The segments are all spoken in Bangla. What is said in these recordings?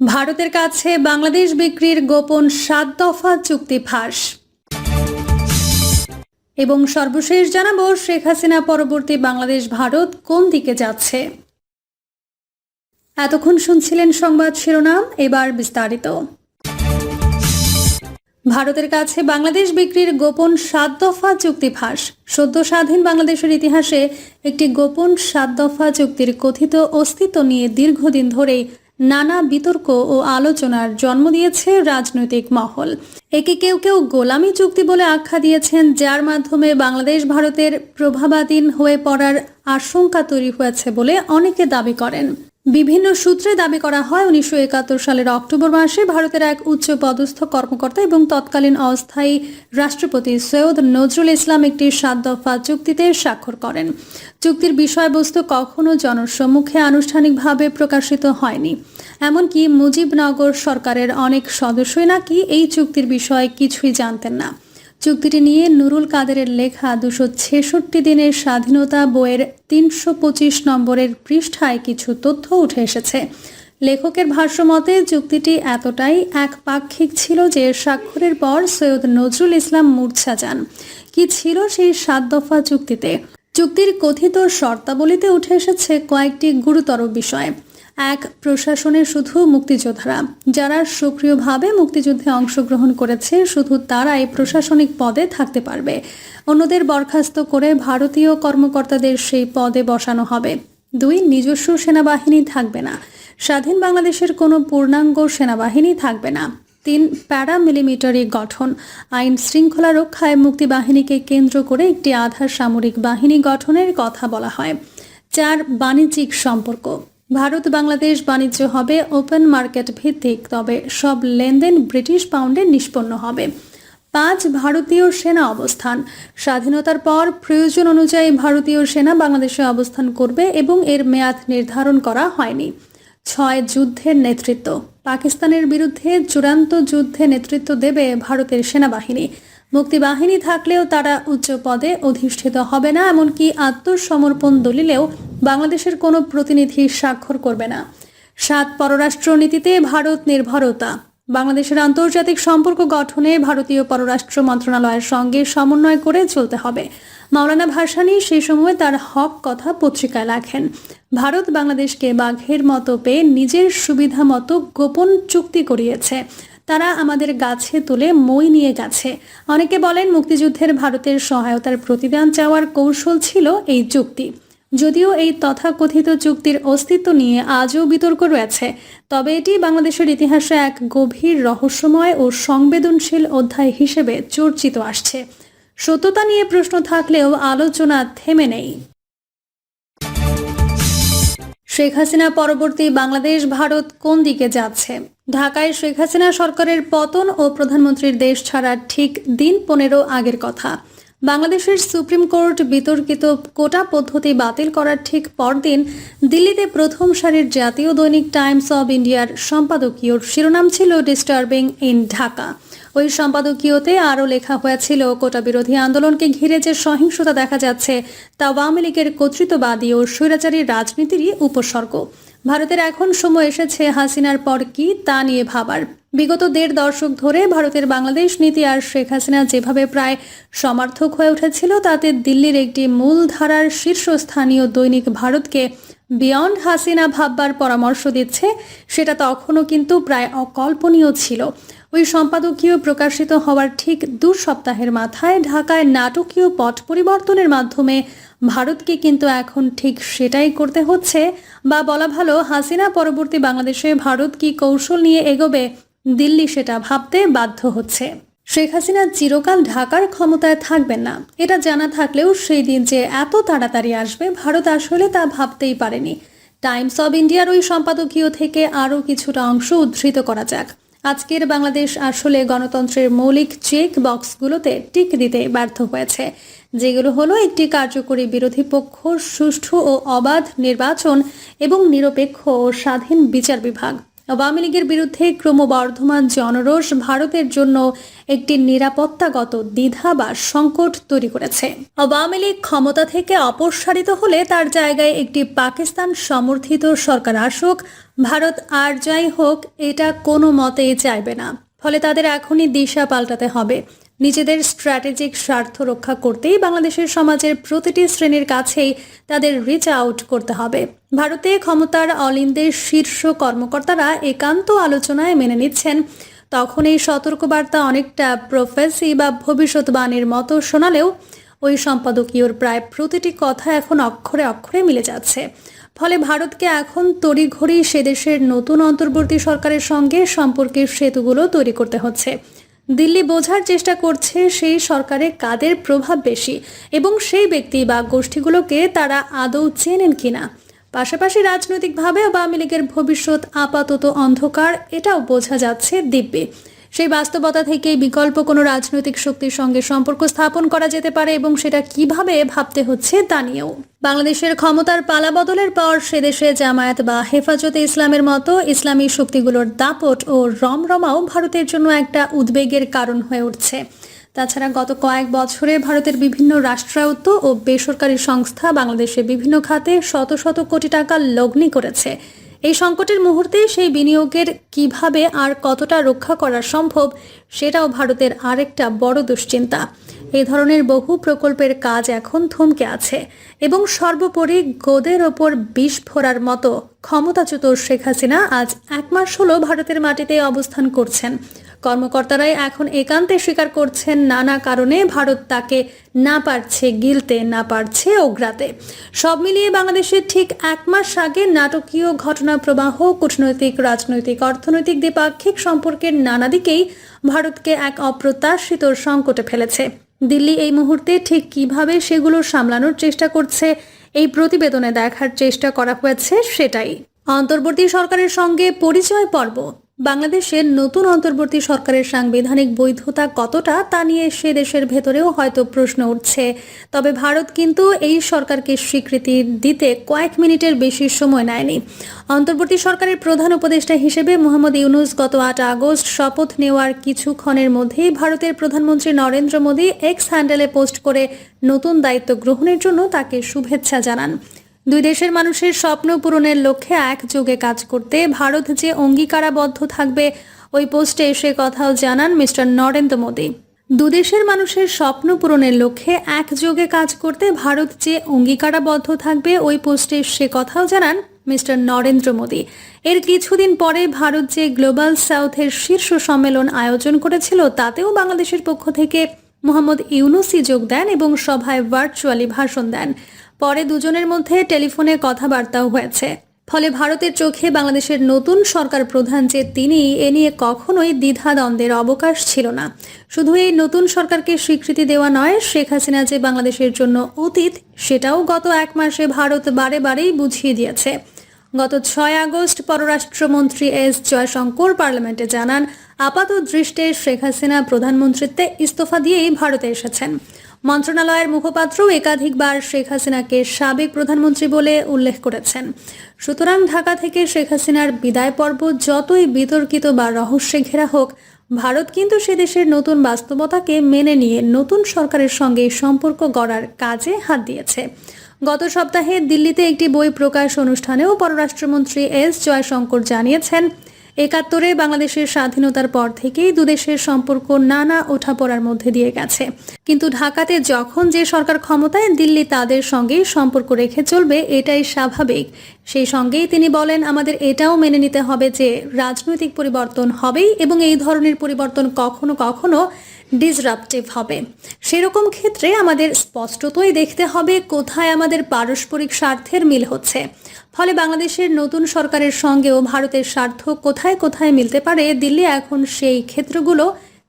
ভারতের কাছে বাংলাদেশ বিক্রির গোপন সাত দফা চুক্তি ফাঁস। এবং সর্বশেষ জানাব, শেখ হাসিনা পরবর্তী বাংলাদেশ ভারত কোন দিকে যাচ্ছে? এতক্ষণ শুনছিলেন সংবাদ শিরোনাম, এবার বিস্তারিত। ভারতের কাছে বাংলাদেশ বিক্রির গোপন সাত দফা চুক্তি ফাঁস। সদ্য স্বাধীন বাংলাদেশের ইতিহাসে একটি গোপন সাত দফা চুক্তির কথিত অস্তিত্ব নিয়ে দীর্ঘদিন ধরেই নানা বিতর্ক ও আলোচনার জন্ম দিয়েছে রাজনৈতিক মহল। একে কেউ কেউ গোলামি চুক্তি বলে আখ্যা দিয়েছেন, যার মাধ্যমে বাংলাদেশ ভারতের প্রভাবাধীন হয়ে পড়ার আশঙ্কা তৈরি হয়েছে বলে অনেকে দাবি করেন। বিভিন্ন সূত্রে দাবি করা হয়, উনিশশো একাত্তর সালের অক্টোবর মাসে ভারতের এক উচ্চ পদস্থ কর্মকর্তা এবং তৎকালীন অস্থায়ী রাষ্ট্রপতি সৈয়দ নজরুল ইসলাম একটি সাত দফা চুক্তিতে স্বাক্ষর করেন। চুক্তির বিষয়বস্তু কখনো জনসম্মুখে আনুষ্ঠানিকভাবে প্রকাশিত হয়নি। এমনকি মুজিবনগর সরকারের অনেক সদস্যই নাকি এই চুক্তির বিষয়ে কিছুই জানতেন না। চুক্তিটি নিয়ে নুরুল কাদেরের লেখা দুশো ছেষট্টি দিনের স্বাধীনতা বইয়ের তিনশো পঁচিশ নম্বরের পৃষ্ঠায় কিছু তথ্য উঠে এসেছে। লেখকের ভাষ্যমতে, চুক্তিটি এতটাই একপাক্ষিক ছিল যে স্বাক্ষরের পর সৈয়দ নজরুল ইসলাম মূর্ছা যান। কি ছিল সেই সাত দফা চুক্তিতে? চুক্তির কথিত শর্তাবলীতে উঠে এসেছে কয়েকটি গুরুতর বিষয়। এক প্রশাসনের শুধু মুক্তিযোদ্ধারা। যারা সক্রিয়ভাবে মুক্তিযুদ্ধে অংশগ্রহণ করেছে, শুধু তারাই প্রশাসনিক পদে থাকতে পারবে। অন্যদের বরখাস্ত করে ভারতীয় কর্মকর্তাদের সেই পদে বসানো হবে। দুই, নিজস্ব সেনাবাহিনী থাকবে না। স্বাধীন বাংলাদেশের কোনো পূর্ণাঙ্গ সেনাবাহিনী থাকবে না। তিন প্যারামিলিমিটারি গঠন। আইন শৃঙ্খলা রক্ষায় মুক্তিবাহিনীকে কেন্দ্র করে একটি আধা সামরিক বাহিনী গঠনের কথা বলা হয়। চার, বাণিজ্যিক সম্পর্ক। ভারত বাংলাদেশ বাণিজ্য হবে ওপেন মার্কেট ভিত্তিক, তবে সব লেনদেন ব্রিটিশ পাউন্ডে নিষ্পন্ন হবে। পাঁচ ভারতীয় সেনা অবস্থান। স্বাধীনতার পর প্রয়োজন অনুযায়ী ভারতীয় সেনা বাংলাদেশে অবস্থান করবে এবং এর মেয়াদ নির্ধারণ করা হয়নি। ছয় যুদ্ধের নেতৃত্ব। পাকিস্তানের বিরুদ্ধে চূড়ান্ত যুদ্ধে নেতৃত্ব দেবে ভারতের সেনাবাহিনী। মুক্তিবাহিনী থাকলেও তারা উচ্চ পদে অধিষ্ঠিত হবে না, এমনকি আত্মসমর্পণ দলিলেও বাংলাদেশের কোনো প্রতিনিধি স্বাক্ষর করবে না। সাত পররাষ্ট্র নীতিতে ভারত নির্ভরতা। বাংলাদেশের আন্তর্জাতিক সম্পর্ক গঠনে ভারতীয় পররাষ্ট্র মন্ত্রণালয়ের সঙ্গে সমন্বয় করে চলতে হবে। মাওলানা ভাসানী সেই সময় তার হক কথা পত্রিকায় লেখেন ভারত বাংলাদেশকে বাঘের মতো পেয়ে নিজের সুবিধা মতো গোপন চুক্তি করিয়েছে। তারা আমাদের গাছে তুলে মই নিয়ে গেছে। অনেকে বলেন মুক্তিযুদ্ধের ভারতের সহায়তার প্রতিদান চাওয়ার কৌশল ছিল এই চুক্তি। যদিও এই তথাকথিত চুক্তির অস্তিত্ব নিয়ে আজও বিতর্ক রয়েছে, তবে এটি বাংলাদেশের ইতিহাসে এক গভীর রহস্যময় ও সংবেদনশীল অধ্যায় হিসেবে চর্চিত আসছে। সত্যতা নিয়ে প্রশ্ন থাকলেও আলোচনা থেমে নেই। শেখ হাসিনা পরবর্তী বাংলাদেশ, ভারত কোন দিকে যাচ্ছে? ঢাকায় শেখ হাসিনা সরকারের পতন ও প্রধানমন্ত্রীর দেশ ছাড়ার ঠিক দিন পনেরো আগের কথা। বাংলাদেশের সুপ্রিম কোর্ট বিতর্কিত কোটা পদ্ধতি বাতিল করার ঠিক পরদিন দিল্লিতে প্রথম সারির জাতীয় দৈনিক টাইমস অব ইন্ডিয়ার সম্পাদকীয় শিরোনাম ছিল ডিস্টার্বিং ইন ঢাকা ওই সম্পাদকীয়তে আরও লেখা হয়েছিল, কোটা বিরোধী আন্দোলনকে ঘিরে যে সহিংসতা দেখা যাচ্ছে, তা আওয়ামী লীগের কর্তৃত্ববাদী ও স্বৈরাচারী রাজনীতিরই উপসর্গ। ভারতের এখন সময় এসেছে হাসিনার পর কি তা নিয়ে ভাবার। বিগত দেড় দশক ধরে ভারতের বাংলাদেশ নীতি আর শেখ হাসিনা যেভাবে প্রায় সমার্থক হয়ে উঠেছিল, তাতে দিল্লির একটি মূলধারার শীর্ষস্থানীয় দৈনিক ভারতকে বিয়ন্ড হাসিনা ভাববার পরামর্শ দিচ্ছে, সেটা তখনও কিন্তু প্রায় অকল্পনীয় ছিল। ওই সম্পাদকীয় প্রকাশিত হওয়ার ঠিক দু সপ্তাহের মাথায় ঢাকায় নাটকীয় পট পরিবর্তনের মাধ্যমে ভারতকে কিন্তু এখন ঠিক সেটাই করতে হচ্ছে। বা বলা ভালো, হাসিনা পরবর্তী বাংলাদেশে ভারত কি কৌশল নিয়ে এগোবে দিল্লি সেটা ভাবতে বাধ্য হচ্ছে। শেখ হাসিনা চিরকাল ঢাকার ক্ষমতায় থাকবেন না। এটা জানা থাকলেও সেই দিন যে এত তাড়াতাড়ি আসবে, ভারত আসলে তা ভাবতেই পারেনি। টাইমস অব ইন্ডিয়ার ওই সম্পাদকীয় থেকে আরও কিছুটা অংশ উদ্ধৃত করা যাক। আজকের বাংলাদেশ আসলে গণতন্ত্রের মৌলিক চেক বক্সগুলোতে টিক দিতে ব্যর্থ হয়েছে, যেগুলো হলো একটি কার্যকরী বিরোধী পক্ষ, সুষ্ঠু ও অবাধ নির্বাচন এবং নিরপেক্ষ ও স্বাধীন বিচার বিভাগ। আওয়ামী লীগের বিরুদ্ধে ক্রমবর্ধমান জনরোষ ভারতের জন্য একটি নিরাপত্তাগত দ্বিধা বা সংকট তৈরি করেছে। আওয়ামী লীগ ক্ষমতা থেকে অপসারিত হলে তার জায়গায় একটি পাকিস্তান সমর্থিত সরকার আসুক, ভারত আর যাই হোক, এটা কোনো মতেই চাইবে না। ফলে তাদের এখনই দিশা পাল্টাতে হবে। নিজেদের স্ট্র্যাটেজিক স্বার্থ রক্ষা করতেই বাংলাদেশের সমাজের প্রতিটি শ্রেণির কাছেই তাদের রিচ আউট করতে হবে। ভারতে ক্ষমতার অলিন্দের শীর্ষ কর্মকর্তারা একান্ত আলোচনায় মেনে নিচ্ছেন। তখন এই সতর্কবার্তা অনেকটা প্রফেসি বা ভবিষ্যৎবাণীর মতো শোনালেও ওই সম্পাদকীয়র প্রায় প্রতিটি কথা এখন অক্ষরে অক্ষরে মিলে যাচ্ছে। ফলে ভারতকে এখন তড়িঘড়ি সে দেশের নতুন অন্তর্বর্তী সরকারের সঙ্গে সম্পর্কের সেতুগুলো তৈরি করতে হচ্ছে। দিল্লি বোঝার চেষ্টা করছে সেই সরকারে কাদের প্রভাব বেশি এবং সেই ব্যক্তি বা গোষ্ঠীগুলোকে তারা আদৌ চেনেন কিনা। পাশাপাশি রাজনৈতিকভাবে আওয়ামী লীগের ভবিষ্যৎ আপাতত অন্ধকার, এটাও বোঝা যাচ্ছে দিব্যে। সেই বাস্তবতা থেকে বিকল্প কোনো রাজনৈতিক শক্তির সঙ্গে সম্পর্ক স্থাপন করা যেতে পারে এবং সেটা কীভাবে ভাবতে হচ্ছে তা নিয়েও। বাংলাদেশের ক্ষমতার পালা বদলের পর সে দেশে জামায়াত বা হেফাজতে ইসলামের মতো ইসলামী শক্তিগুলোর দাপট ও রমরমাও ভারতের জন্য একটা উদ্বেগের কারণ হয়ে উঠছে। তাছাড়া গত কয়েক বছরে ভারতের বিভিন্ন রাষ্ট্রায়ত্ত ও বেসরকারি সংস্থা বাংলাদেশে বিভিন্ন খাতে শত শত কোটি টাকা লগ্নি করেছে। এই সংকটের মুহূর্তে সেই বিনিয়োগের কীভাবে আর কতটা রক্ষা করা সম্ভব, সেটাও ভারতের আরেকটা বড় দুশ্চিন্তা। এই ধরনের বহু প্রকল্পের কাজ এখন থমকে আছে এবং সর্বোপরি গোদের ওপর বিষ ফোরার মতো ক্ষমতাচ্যুত শেখ হাসিনা আজ এক মাস হলো ভারতের মাটিতে অবস্থান করছেন। কর্মকর্তারাই এখন একান্তে স্বীকার করছেন নানা কারণে ভারত তাকে না পারছে, গিলতে না পারছে ওগ্রাতে। সব মিলিয়ে বাংলাদেশের ঠিক এক মাস আগে নাটকীয় ঘটনা প্রবাহ, কূটনৈতিক, রাজনৈতিক, অর্থনৈতিক, দ্বিপাক্ষিক সম্পর্কের নানা দিকেই ভারতকে এক অপ্রত্যাশিত সংকটে ফেলেছে। দিল্লি এই মুহূর্তে ঠিক কীভাবে সেগুলো সামলানোর চেষ্টা করছে, এই প্রতিবেদনে দেখার চেষ্টা করা হয়েছে সেটাই। অন্তর্বর্তী সরকারের সঙ্গে পরিচয় পর্ব। বাংলাদেশের নতুন অন্তর্বর্তী সরকারের সাংবিধানিক বৈধতা কতটা তা নিয়ে সে দেশের ভেতরেও হয়তো প্রশ্ন উঠছে। তবে ভারত কিন্তু এই সরকারকে স্বীকৃতি দিতে কয়েক মিনিটের বেশি সময় নেয়নি। অন্তর্বর্তী সরকারের প্রধান উপদেষ্টা হিসেবে মোহাম্মদ ইউনুস গত আট আগস্ট শপথ নেওয়ার কিছুক্ষণের মধ্যেই ভারতের প্রধানমন্ত্রী নরেন্দ্র মোদী এক্স হ্যান্ডেলে পোস্ট করে নতুন দায়িত্ব গ্রহণের জন্য তাকে শুভেচ্ছা জানান। দুই দেশের মানুষের স্বপ্ন পূরণের লক্ষ্যে একযোগে কাজ করতে ভারত যে অঙ্গীকারাবদ্ধ থাকবে, ওই পোস্টে সে কথাও জানান মিস্টার নরেন্দ্র মোদী। দুদেশের মানুষের স্বপ্ন পূরণের লক্ষ্যে একযোগে কাজ করতে ভারত যে অঙ্গীকারাবদ্ধ থাকবে, ওই পোস্টে সে কথাও জানান মিস্টার নরেন্দ্র মোদী। এর কিছুদিন পরে ভারত যে গ্লোবাল সাউথের শীর্ষ সম্মেলন আয়োজন করেছিল, তাতেও বাংলাদেশের পক্ষ থেকে মোহাম্মদ ইউনুসি যোগ দেন এবং সভায় ভার্চুয়ালি ভাষণ দেন। পরে দুজনের মধ্যে টেলিফোনে কথাবার্তাও হয়েছে। ফলে ভারতের চোখে বাংলাদেশের নতুন সরকার প্রধান যে তিনি, এ নিয়ে কখনোই দ্বিধাদ্বন্দ্বের অবকাশ ছিল না। শুধু এই নতুন সরকারকে স্বীকৃতি দেওয়া নয়, শেখ হাসিনা যে বাংলাদেশের জন্য অতীত, সেটাও গত এক মাসে ভারত বারে বারেই বুঝিয়ে দিয়েছে। গত ছয় আগস্ট পররাষ্ট্রমন্ত্রী এস জয়শঙ্কর পার্লামেন্টে জানান আপাত দৃষ্টে শেখ হাসিনা প্রধানমন্ত্রীত্বে ইস্তফা দিয়েই ভারতে এসেছেন। মন্ত্রণালয়ের মুখপাত্র একাধিকবার শেখ হাসিনাকে সাবেক প্রধানমন্ত্রী বলে উল্লেখ করেছেন। সুতরাং ঢাকা থেকে শেখ হাসিনার বিদায় পর্ব যতই বিতর্কিত বা রহস্যে ঘেরা হোক, ভারত কিন্তু সে দেশের নতুন বাস্তবতাকে মেনে নিয়ে নতুন সরকারের সঙ্গে সম্পর্ক গড়ার কাজে হাত দিয়েছে। গত সপ্তাহে দিল্লিতে একটি বই প্রকাশ অনুষ্ঠানেও পররাষ্ট্রমন্ত্রী এস জয়শঙ্কর জানিয়েছেন একাত্তরে বাংলাদেশের স্বাধীনতার পর থেকেই দুদেশের সম্পর্ক নানা ওঠাপড়ার মধ্যে দিয়ে গেছে। কিন্তু ঢাকাতে যখন যে সরকার ক্ষমতায়, দিল্লি তাদের সঙ্গেই সম্পর্ক রেখে চলবে এটাই স্বাভাবিক। সেই সঙ্গেই তিনি বলেন, আমাদের এটাও মেনে নিতে হবে যে রাজনৈতিক পরিবর্তন হবেই এবং এই ধরনের পরিবর্তন কখনো কখনো ডিসরাপটিভ হবে। সেরকম ক্ষেত্রে আমাদের স্পষ্টতই দেখতে হবে কোথায় আমাদের পারস্পরিক স্বার্থের মিল হচ্ছে। ফলে বাংলাদেশের নতুন সরকারের সঙ্গেও ভারতের স্বার্থ কোথায় কোথায় মিলতে পারে, দিল্লি এখন সেই ক্ষেত্রগুলো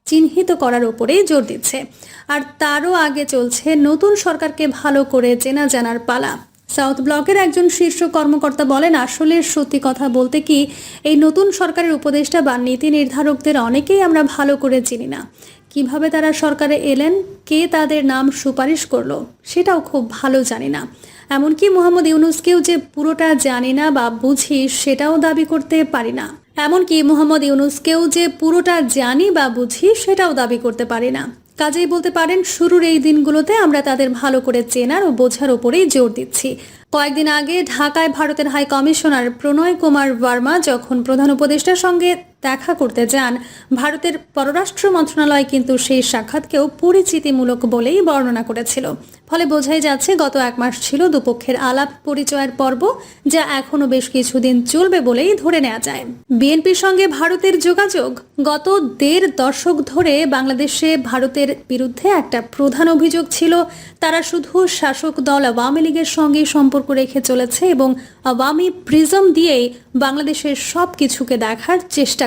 চিহ্নিত করার ওপরেই জোর দিচ্ছে। আর তারও আগে চলছে নতুন সরকারকে ভালো করে চেনা জানার পালা। সাউথ ব্লকের একজন শীর্ষ কর্মকর্তা বলেন, আসলে সত্যি কথা বলতে কি, এই নতুন সরকারের উপদেষ্টা বা নীতি নির্ধারকদের অনেকেই আমরা ভালো করে চিনি না। কীভাবে তারা সরকারে এলেন, কে তাদের নাম সুপারিশ করল, সেটাও খুব ভালো জানি না। এমনকি মোহাম্মদ ইউনুসকেও যে পুরোটা জানি না বা বুঝি সেটাও দাবি করতে পারি না। এমনকি মোহাম্মদ ইউনুসকেও যে পুরোটা জানি বা বুঝি সেটাও দাবি করতে পারি না। কাজেই বলতে পারেন, শুরুর এই দিনগুলোতে আমরা তাদের ভালো করে চেনার ও বোঝার উপরেই জোর দিচ্ছি। কয়েকদিন আগে ঢাকায় ভারতের হাই কমিশনার প্রণয় কুমার বর্মা যখন প্রধান উপদেষ্টার সঙ্গে দেখা করতে যান। ভারতের পররাষ্ট্র মন্ত্রণালয় কিন্তু সেই সাক্ষাৎকেও পরিচিতিমূলক বলেই বর্ণনা করেছিল। ফলে বোঝাই যাচ্ছে, গত এক মাস ছিল দুপক্ষের আলাপ পরিচয়ের পর্ব, যা এখনও বেশ কিছুদিন চলবে বলেই ধরে নেওয়া যায়। বিএনপির সঙ্গে ভারতের যোগাযোগ, গত দেড় দশক ধরে বাংলাদেশে ভারতের বিরুদ্ধে একটা প্রধান অভিযোগ ছিল, তারা শুধু শাসক দল আওয়ামী লীগের সঙ্গে সম্পর্ক রেখে চলেছে এবং আওয়ামী প্রিজম দিয়েই বাংলাদেশের সব কিছুকে দেখার চেষ্টা